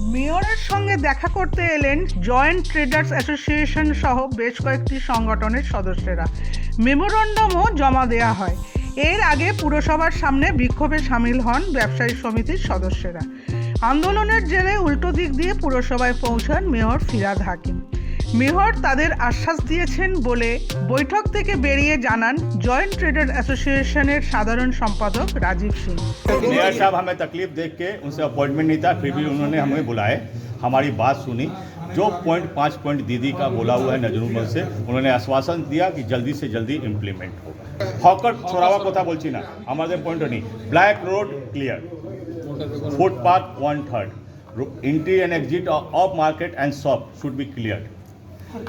মেয়রের সঙ্গে দেখা করতে এলেন জয়েন্ট ট্রেডার্স অ্যাসোসিয়েশন সহ বেশ কয়েকটি সংগঠনের সদস্যরা। মেমোরণ্ডমও জমা দেয়া হয়। এর আগে পুরসভার সামনে বিক্ষোভে সামিল হন ব্যবসায়ী সমিতির সদস্যরা। আন্দোলনের জেরে উল্টো দিক দিয়ে পুরসভায় পৌঁছান মেয়র ফিরাদ হাকিম। মেয়র তাদের আশ্বাস দিয়েছেন বলে বৈঠক থেকে বেরিয়ে জানান জয়েন্ট ট্রেডার অ্যাসোসিয়েশনের সাধারণ সম্পাদক রাজীব সিং मेयर साहब हमें तकलीफ देख के उनसे अपॉइंटमेंट नहीं था फिर भी उन्होंने हमें बुलाए हमारी बात सुनी जो पॉइंट पाँच पॉइंट दीदी का बोला हुआ है नजरुमल से उन्होंने आश्वासन दिया कि जल्दी से जल्दी इम्प्लीमेंट होगा हॉकर छोड़ावा কথা বলছি না আমাদের পয়েন্ট নেই black road clear footpath one third entry and exit of market and shop should be clear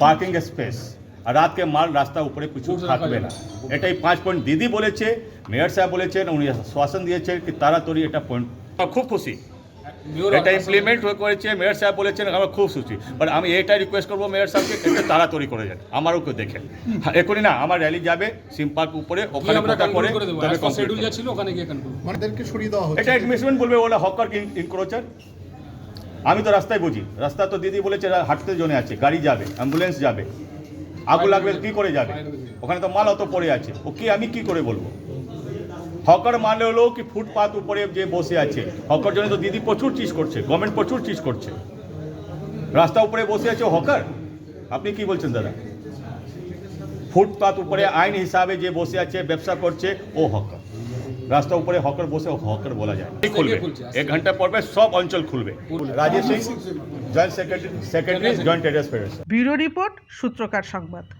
Parking space. আর রাতকে মাল রাস্তা উপরে কিছু থাকবে না। এটাই পাঁচ পয়েন্ট দিদি বলেছে মেয়র সাহেব বলেছেন উনি আশ্বাসন দিয়েছেন কি তাড়াতাড়ি এটা পয়েন্ট খুব খুশি। এটা ইমপ্লিমেন্ট করেছে মেয়র সাহেব বলেছেন আমরা খুব খুশি। বাট আমি এটাই রিকোয়েস্ট করব মেয়র সাহেবকে একটু তাড়াতাড়ি করে যান। আমারও কেউ দেখেন হ্যাঁ, এখনই না আমার র্যালি যাবে সিম পার্ক উপরে ওখানে আমরা কথা করে তবে শিডিউল ছিল ওখানে গিয়ে কন্ট্রোল আমাদেরকে সরিয়ে দেওয়া হচ্ছে। এটা অ্যাডমিশন বলবে ওরা হকার ইনক্রোচার আমি তো রাস্তায় বুঝি। রাস্তা তো দিদি বলেছে হাঁটতে জনে আছে গাড়ি যাবে অ্যাম্বুলেন্স যাবে। আগুন লাগলে কি করে যাবে ওখানে তো মাল অত পড়ে আছে। ও কি আমি কি করে বলব? হকার মানে হলো কি ফুটপাত উপরে যে বসে আছে। হকার জন্য তো দিদি প্রচুর চিজ করছে গভর্নমেন্ট প্রচুর চিজ করছে। রাস্তা উপরে বসে আছে হকার? আপনি কি বলছেন দাদা? ফুটপাত উপরে আইন হিসাবে যে বসে আছে ব্যবসা করছে ও হকার। রাস্তা উপরে হকার বসে হকার বলা যায়। খুলবে। এক ঘণ্টা পর সব অঞ্চল খুলবে। Rajesh Singh joint secretary secretary joint traders federation bureau report সূত্রকার সংবাদ।